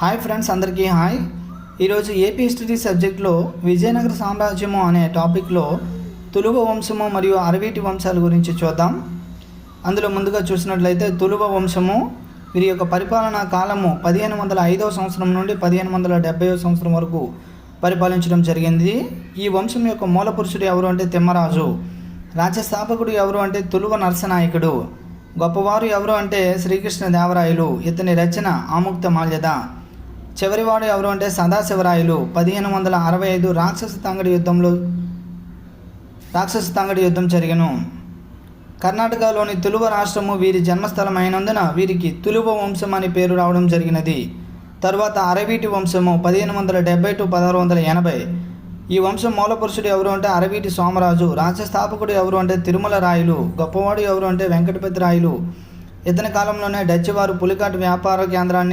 Hi friends అందరికీ hi. ఈరోజు AP history సబ్జెక్ట్లో విజయనగర సామ్రాజ్యము అనే టాపిక్లో తులువ వంశము మరియు అరవీటి వంశాల గురించి చూద్దాం. అందులో ముందుగా చూసినట్లయితే తులువ వంశము వీరి యొక్క పరిపాలనా కాలము పదిహేను వందల ఐదవ సంవత్సరం నుండి పదిహేను వందల డెబ్బైవ సంవత్సరం వరకు పరిపాలించడం జరిగింది. ఈ వంశం యొక్క మూల పురుషుడు ఎవరు అంటే తిమ్మరాజు. రాజ్య స్థాపకుడు ఎవరు అంటే తులువ నరసనాయకుడు. గొప్పవారు ఎవరు అంటే శ్రీకృష్ణ దేవరాయలు. ఇతని రచన ఆముక్త మాల్యద. చివరివాడు ఎవరు అంటే సదాశివరాయలు. పదిహేను వందల అరవై ఐదు రాక్షస తంగడి యుద్ధంలో రాక్షస తంగడి యుద్ధం జరిగను. కర్ణాటకలోని తులువ రాష్ట్రము వీరి జన్మస్థలం అయినందున వీరికి తులువ వంశం అని పేరు రావడం జరిగినది. తరువాత అరవీటి వంశము పదిహేను వందల డెబ్బై టు పదహారు వందల ఎనభై. ఈ వంశం మూలపురుషుడు ఎవరు అంటే అరవీటి సోమరాజు. రాజ్యస్థాపకుడు ఎవరు అంటే తిరుమల రాయలు. గొప్పవాడు ఎవరు అంటే వెంకటపతి రాయలు. ఇతని కాలంలోనే డచ్ వారు పులికాటు వ్యాపార కేంద్రాన్ని